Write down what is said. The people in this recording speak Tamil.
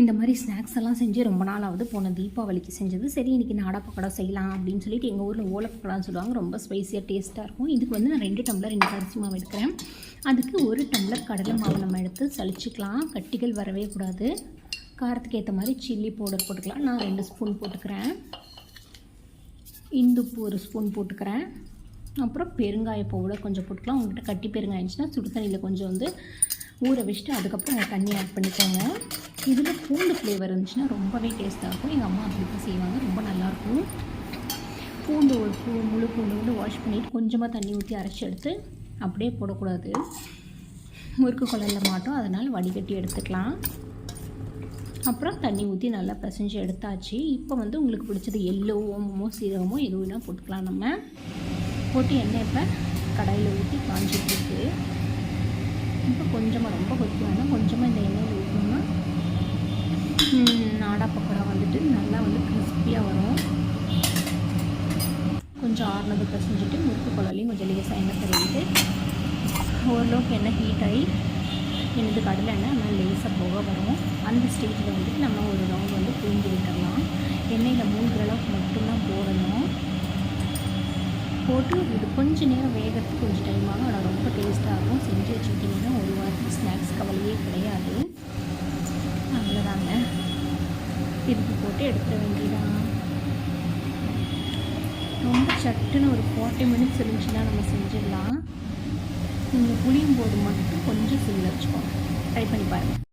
இந்த மாதிரி ஸ்நாக்ஸ் எல்லாம் செஞ்சு ரொம்ப நாள் ஆகுது போன தீபாவளிக்கு செஞ்சது. சரி இன்றைக்கி நாடா பக்கோடா செய்யலாம் அப்படின்னு சொல்லிட்டு எங்கள் ஊரில் ஓலை பக்கோடான்னு சொல்லுவாங்க. ரொம்ப ஸ்பைஸியாக டேஸ்ட்டாக இருக்கும். இதுக்கு வந்து நான் ரெண்டு டம்ளர் ரெண்டு அரிசி மாவு எடுக்கிறேன். அதுக்கு ஒரு டம்ளர் கடலை மாவு நம்ம எடுத்து சளிச்சிக்கலாம். கட்டிகள் வரவே கூடாது. காரத்துக்கு ஏற்ற மாதிரி சில்லி பவுடர் போட்டுக்கலாம். நான் ரெண்டு ஸ்பூன் போட்டுக்கிறேன். இந்துப்பு ஒரு ஸ்பூன் போட்டுக்கிறேன். அப்புறம் பெருங்காய பவுடர் கொஞ்சம் போட்டுக்கலாம். உங்கள்கிட்ட கட்டி பெருங்காயம் இருந்துச்சுன்னா சுடு தண்ணியில் கொஞ்சம் வந்து ஊற வச்சுட்டு அதுக்கப்புறம் அந்த தண்ணி ஆட் பண்ணிக்கோங்க. இதில் பூண்டு ஃப்ளேவர் இருந்துச்சுன்னா ரொம்பவே டேஸ்ட்டாக இருக்கும். எங்கள் அம்மா அப்படி தான் செய்வாங்க. ரொம்ப நல்லாயிருக்கும் பூண்டு ஒரு பூ முழு பூண்டு வந்து வாஷ் பண்ணிவிட்டு கொஞ்சமாக தண்ணி ஊற்றி அரைச்சி எடுத்து அப்படியே போடக்கூடாது. முறுக்கு குழலில் மாட்டோம். அதனால் வடிகட்டி எடுத்துக்கலாம். அப்புறம் தண்ணி ஊற்றி நல்லா பிசைஞ்சு எடுத்தாச்சு. இப்போ வந்து உங்களுக்கு பிடிச்சது எல்லோ ஓமமோ சீரகமோ எது வேணால் போட்டுக்கலாம் நம்ம. போட்டு எண்ணெய் இப்போ கடாயில் ஊற்றி காஞ்சிட்டுருக்கு இப்போ கொஞ்சமாக ரொம்ப கொதிக்க வேணாம். கொஞ்சமாக இந்த எண்ணெயில் ஊற்றணும்னா நாடா பக்கோடா வந்துட்டு நல்லா வந்து கிறிஸ்பியாக வரும். கொஞ்சம் ஆறுனது பிசைஞ்சிட்டு முறுக்கு குழலையும் கொஞ்சம் லேசாக எண்ணெய் தருவிட்டு ஓரளவுக்கு எண்ணெய் ஹீட் ஆகி எனது கடலை எண்ணெய் நல்லா லேசாக போக வரும். அந்த ஸ்டேஜில் வந்துட்டு நம்ம ஒரு ரவுண்ட் வந்து புரிஞ்சு விட்டுடலாம் எண்ணெயில் மூழ்கிற அளவுக்கு மட்டும்தான் போடணும். போட்டு இது கொஞ்சம் நேரம் வேகிறதுக்கு கொஞ்சம் டைம் ஆகும். ஆனால் ரொம்ப டேஸ்ட்டாக இருக்கும். செஞ்சு வச்சுக்கிட்டிங்கன்னா ஒரு வாரத்துக்கு ஸ்நாக்ஸ் கவலையே கிடையாது. அவ்வளோதாங்க திருப்பி போட்டு எடுத்துட வேண்டியதான் ரொம்ப சட்டுன்னு ஒரு ஃபார்ட்டி மினிட்ஸ் இருந்துச்சுன்னா நம்ம செஞ்சிடலாம். நீங்கள் புளியும் போது மட்டும் கொஞ்சம் சில்ல வச்சுக்கோங்க. ட்ரை பண்ணி பாருங்கள்